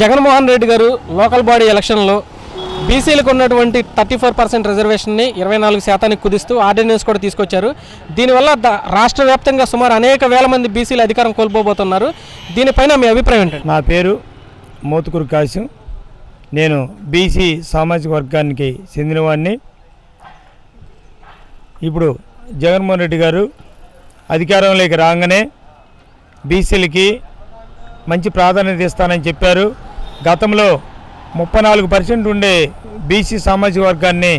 జగన్మోహన్ రెడ్డి గారు local body ఎలక్షన్లో బీసీలకు ఉన్నటువంటి థర్టీ ఫోర్ పర్సెంట్ రిజర్వేషన్ని ఇరవై నాలుగు శాతానికి కుదిస్తూ ఆర్డినెన్స్ కూడా తీసుకొచ్చారు. దీనివల్ల రాష్ట్ర వ్యాప్తంగా సుమారు అనేక వేల మంది బీసీలు అధికారం కోల్పోబోతున్నారు. దీనిపైన మీ అభిప్రాయం ఏంటండి? నా పేరు మోతుకూరు కాశ్యం నేను బీసీ సామాజిక వర్గానికి చెందినవాడిని. ఇప్పుడు జగన్మోహన్ రెడ్డి గారు అధికారంలోకి రాగానే బీసీలకి మంచి ప్రాధాన్యత ఇస్తానని చెప్పారు. గతంలో ముప్పై నాలుగు పర్సెంట్ ఉండే బీసీ సామాజిక వర్గాన్ని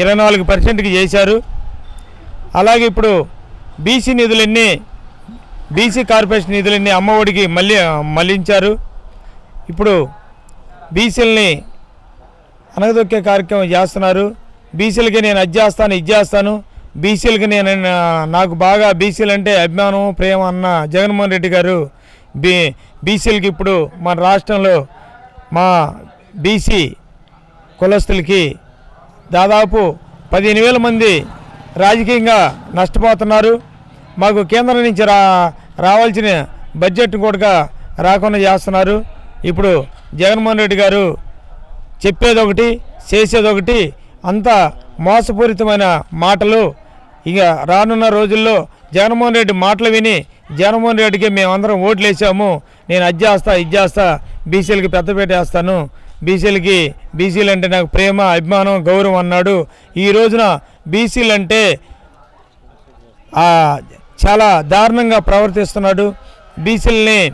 ఇరవై నాలుగు పర్సెంట్కి చేశారు. అలాగే ఇప్పుడు బీసీ నిధులన్నీ బీసీ కార్పొరేషన్ నిధులన్నీ అమ్మఒడికి మళ్ళీ మళ్ళించారు ఇప్పుడు బీసీలని అనగదొక్కే కార్యక్రమం చేస్తున్నారు. బీసీలకి నేను అది చేస్తాను ఇది చేస్తాను. బీసీలకి నేను నాకు బాగా బీసీలు అంటే అభిమానం ప్రేమ అన్న జగన్మోహన్ రెడ్డి గారు బీ బీసీలకి ఇప్పుడు మన రాష్ట్రంలో మా బీసీ కులస్తులకి దాదాపు పదిహేను వేల మంది రాజకీయంగా నష్టపోతున్నారు. మాకు కేంద్రం నుంచి రా రావాల్సిన బడ్జెట్ కూడా రాకుండా చేస్తున్నారు. ఇప్పుడు జగన్మోహన్ రెడ్డి గారు చెప్పేదొకటి చేసేదొకటి అంతా అంత మోసపూరితమైన మాటలు. ఇక రానున్న రోజుల్లో జగన్మోహన్ రెడ్డి మాటలు విని జగన్మోహన్ రెడ్డికి మేమందరం ఓట్లు వేసాము నేను అది చేస్తా ఇది చేస్తా బీసీలకి పెద్దపేట వేస్తాను. బీసీలకి బీసీలు అంటే నాకు ప్రేమ అభిమానం గౌరవం అన్నాడు. ఈ రోజున బీసీలు అంటే చాలా దారుణంగా ప్రవర్తిస్తున్నాడు. బీసీలని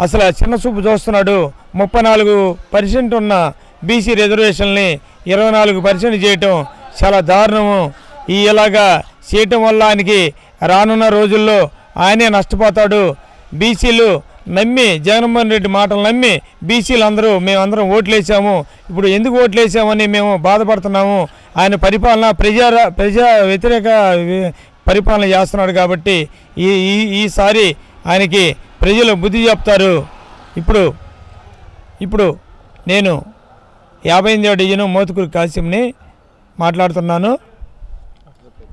అసలు చిన్న చూపు చూస్తున్నాడు. ముప్పై నాలుగు పర్సెంట్ ఉన్న బీసీ రిజర్వేషన్ని ఇరవై నాలుగు పర్సెంట్ చేయటం చాలా దారుణము. ఈ ఇలాగా చేయటం వల్ల ఆయనకి రానున్న రోజుల్లో ఆయనే నష్టపోతాడు. బీసీలు నమ్మి జగన్మోహన్ రెడ్డి మాటలు నమ్మి బీసీలు అందరూ మేమందరం ఓట్లేసాము. ఇప్పుడు ఎందుకు ఓట్లేసామని మేము బాధపడుతున్నాము. ఆయన పరిపాలన ప్రజా ప్రజా వ్యతిరేక పరిపాలన చేస్తున్నాడు కాబట్టి ఈ ఈ- ఈసారి ఆయనకి ప్రజలు బుద్ధి చెప్తారు. ఇప్పుడు ఇప్పుడు నేను యాభై ఎనిమిదో డివిజన్ మోతుకూరు కాసింని మాట్లాడుతున్నాను.